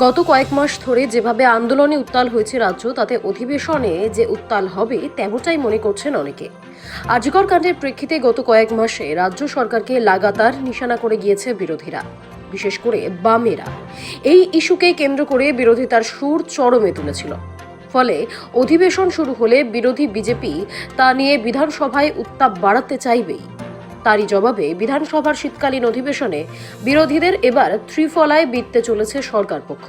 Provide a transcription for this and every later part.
গত কয়েক মাস ধরে যেভাবে আন্দোলনে উত্তাল হয়েছে রাজ্য, তাতে অধিবেশনে যে উত্তাল হবে, তেমনটাই মনে করছেন অনেকে। আজিকর কাণ্ডের প্রেক্ষিতে গত কয়েক মাসে রাজ্য সরকারকে লাগাতার নিশানা করে গিয়েছে বিরোধীরা, বিশেষ করে বামেরা। এই ইস্যুকে কেন্দ্র করে বিরোধিতার সুর চরমে তুলেছিল। ফলে অধিবেশন শুরু হলে বিরোধী বিজেপি তা নিয়ে বিধানসভায় উত্তাপ বাড়াতে চাইবেই। তারই জবাবে বিধানসভার শীতকালীন অধিবেশনে বিরোধীদের এবার ত্রিফলায় বিততে চলেছে সরকার পক্ষ।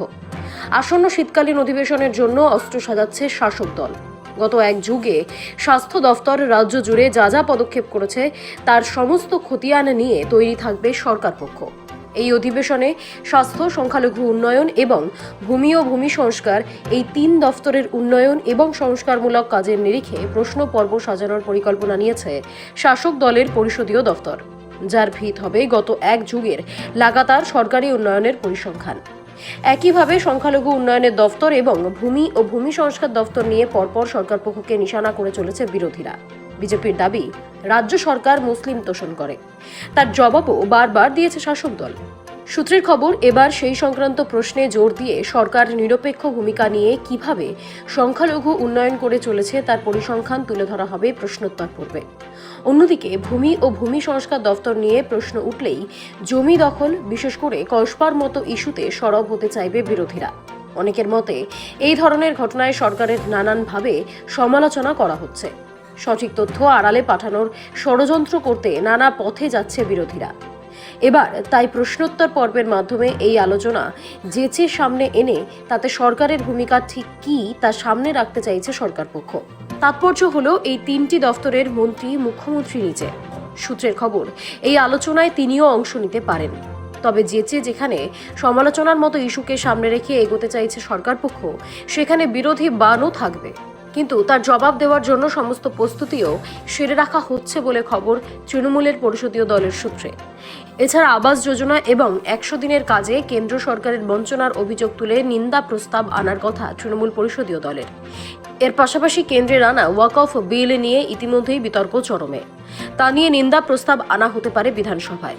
আসন্ন শীতকালীন অধিবেশনের জন্য অস্ত্র সাজাচ্ছে শাসক দল। গত এক যুগে স্বাস্থ্য দফতর রাজ্য জুড়ে যা যা পদক্ষেপ করেছে, তার সমস্ত খতিয়ান নিয়ে তৈরি থাকবে সরকার পক্ষ। এই অধিবেশনে স্বাস্থ্য, সংখ্যালঘু উন্নয়ন এবং ভূমি ও ভূমি সংস্কার, এই তিন দফতরের উন্নয়ন এবং সংস্কারমূলক কাজের নিরিখে প্রশ্ন পর্ব সাজানোর পরিকল্পনা নিয়েছে শাসক দলের পরিষদীয় দফতর। যার ভিত হবে গত এক যুগের লাগাতার সরকারি উন্নয়নের পরিসংখ্যান। একইভাবে সংখ্যালঘু উন্নয়নের দফতর এবং ভূমি ও ভূমি সংস্কার দফতর নিয়ে পরপর সরকার পক্ষকে নিশানা করে চলেছে বিরোধীরা। বিজেপির দাবি, রাজ্য সরকার মুসলিম তোষণ করে। তার জবাবও বারবার দিয়েছে শাসক দল। সূত্রের খবর, এবার সেই সংক্রান্ত প্রশ্নে জোর দিয়ে সরকার নিরপেক্ষ ভূমিকা নিয়ে কীভাবে সংখ্যালঘু উন্নয়ন করে চলেছে তার পরিসংখ্যান তুলে ধরা হবে প্রশ্নোত্তর পর্বে। অন্যদিকে, ভূমি ও ভূমি সংস্কার দফতর নিয়ে প্রশ্ন উঠলেই জমি দখল, বিশেষ করে কসবার মতো ইস্যুতে সরব হতে চাইবে বিরোধীরা। অনেকের মতে, এই ধরনের ঘটনায় সরকারের নানানভাবে সমালোচনা করা হচ্ছে। সঠিক তথ্য আড়ালে পাঠানোর ষড়যন্ত্র করতে নানা পথে যাচ্ছে বিরোধীরা। এবার তাই প্রশ্নোত্তর পর্বের মাধ্যমে এই আলোচনা যেচে সামনে এনে তাতে সরকারের ভূমিকা ঠিক কি তা সামনে রাখতে চাইছে সরকার পক্ষ। তাৎপর্য হলো এই তিনটি দফতরের মন্ত্রী, মুখ্যমন্ত্রী নিজে। সূত্রের খবর, এই আলোচনায় তিনিও অংশ নিতে পারেন। তবে যেচে যেখানে সমালোচনার মতো ইস্যুকে সামনে রেখে এগোতে চাইছে সরকার পক্ষ, সেখানে বিরোধী বানও থাকবে। কিন্তু তার জবাব দেওয়ার জন্য সমস্ত প্রস্তুতিও সেরে রাখা হচ্ছে বলে খবর তৃণমূলের পরিষদীয় দলের সূত্রে। এছাড়া আবাস যোজনা এবং একশো দিনের কাজে কেন্দ্র সরকারের বঞ্চনার অভিযোগ তুলে নিন্দা প্রস্তাব আনার কথা তৃণমূল পরিষদীয় দলের। এর পাশাপাশি কেন্দ্রের আনা ওয়াক অফ বিল নিয়ে ইতিমধ্যেই বিতর্ক চরমে। তা নিয়ে নিন্দা প্রস্তাব আনা হতে পারে বিধানসভায়।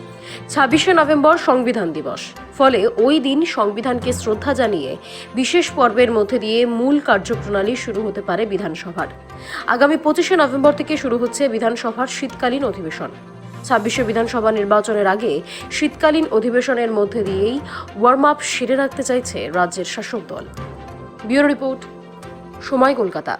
ছাব্বিশে নভেম্বর সংবিধান দিবস। ফলে ওই দিন সংবিধানকে শ্রদ্ধা জানিয়ে বিশেষ পর্বের মধ্যে দিয়ে মূল কার্যপ্রণালী শুরু হতে পারে বিধানসভার। আগামী পঁচিশে নভেম্বর থেকে শুরু হচ্ছে বিধানসভার শীতকালীন অধিবেশন। ছাব্বিশে বিধানসভা নির্বাচনের আগে শীতকালীন অধিবেশনের মধ্যে দিয়েই ওয়ার্ম আপ সেরে রাখতে চাইছে রাজ্যের শাসক দল। ব্যুরো রিপোর্ট, সময় কলকাতা।